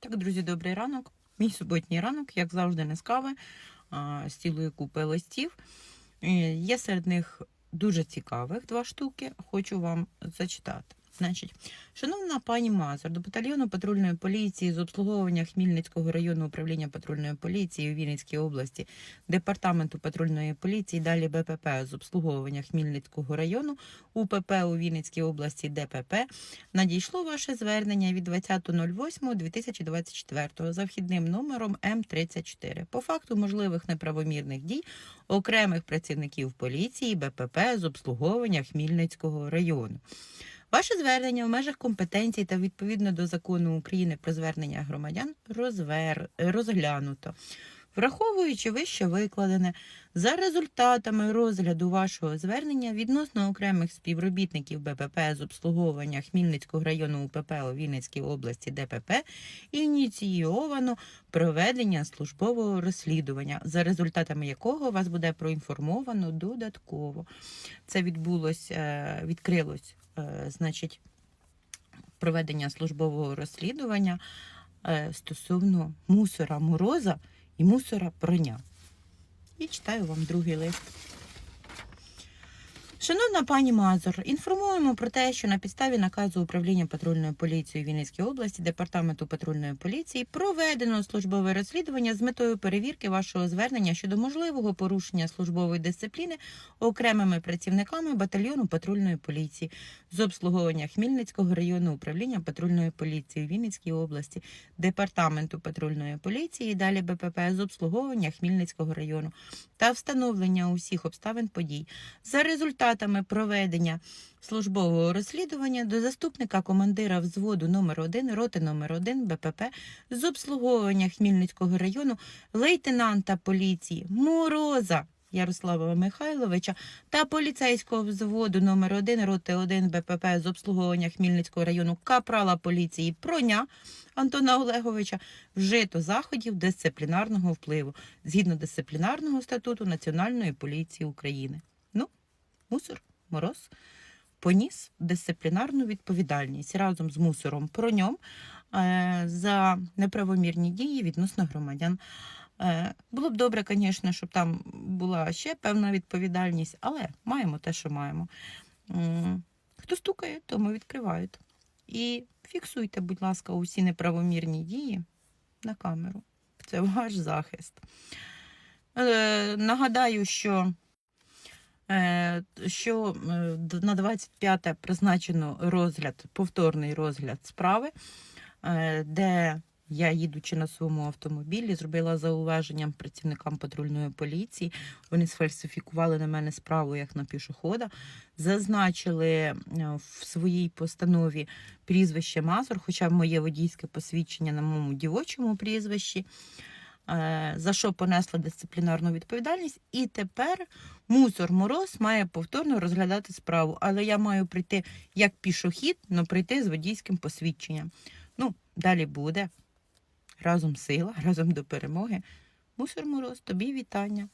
Так, друзі, добрий ранок. Мій суботній ранок, як завжди, не з кави, з цілої купи листів. Е, Є серед них дуже цікавих два штуки. Хочу вам зачитати. Значить, шановна пані Мазур, до батальйону патрульної поліції з обслуговування Хмільницького районного управління патрульної поліції у Вінницькій області, департаменту патрульної поліції, далі БПП з обслуговування Хмільницького району, УПП у Вінницькій області ДПП надійшло ваше звернення від 20.08.2024 за вхідним номером М34 по факту можливих неправомірних дій окремих працівників поліції БПП з обслуговування Хмільницького району. Ваше звернення в межах компетенцій та відповідно до закону України про звернення громадян розвер... розглянуто. Враховуючи вище викладене, за результатами розгляду вашого звернення відносно окремих співробітників БПП з обслуговування Хмільницького району УПП у Вінницькій області ДПП ініційовано проведення службового розслідування, за результатами якого вас буде проінформовано додатково. Це відбулось, е, відкрилось, е, значить, проведення службового розслідування е, стосовно мусора мороза і мусора броня. І читаю вам другий лист. Шановна пані Мазур, інформуємо про те, що на підставі наказу управління патрульної поліції Вінницької області, департаменту патрульної поліції проведено службове розслідування з метою перевірки вашого звернення щодо можливого порушення службової дисципліни окремими працівниками батальйону патрульної поліції з обслуговування Хмільницького районного управління патрульної поліції у Вінницькій області, департаменту патрульної поліції, далі БПП з обслуговування Хмільницького району та встановлення усіх обставин подій. За результатами проведення службового розслідування до заступника командира взводу номер 1 роти номер 1 БПП з обслуговування Хмільницького району лейтенанта поліції Мороза Ярослава Михайловича та поліцейського взводу номер 1 роти 1 БПП з обслуговування Хмільницького району капрала поліції Проня Антона Олеговича вжито заходів дисциплінарного впливу згідно дисциплінарного статуту Національної поліції України. Мусор, мороз поніс дисциплінарну відповідальність разом з мусором проньом е, за неправомірні дії відносно громадян. Е, Було б добре, звісно, щоб там була ще певна відповідальність, але маємо те, що маємо. Хто стукає, тому відкривають. І фіксуйте, будь ласка, усі неправомірні дії на камеру. Це ваш захист. Е, нагадаю, що, що е, на 25 призначено розгляд, повторний розгляд справи, е, де я, їдучи на своєму автомобілі, зробила зауваження працівникам патрульної поліції. Вони сфальсифікували на мене справу як на пішохода, зазначили е, в своїй постанові прізвище Мазур, хоча моє водійське посвідчення на моєму дівочому прізвищі, е, за що понесла дисциплінарну відповідальність. І тепер мусор Мороз має повторно розглядати справу. Але я маю прийти як пішохід, але прийти з водійським посвідченням. Ну, далі буде. Разом сила, разом до перемоги. Мусор Мороз, тобі вітання.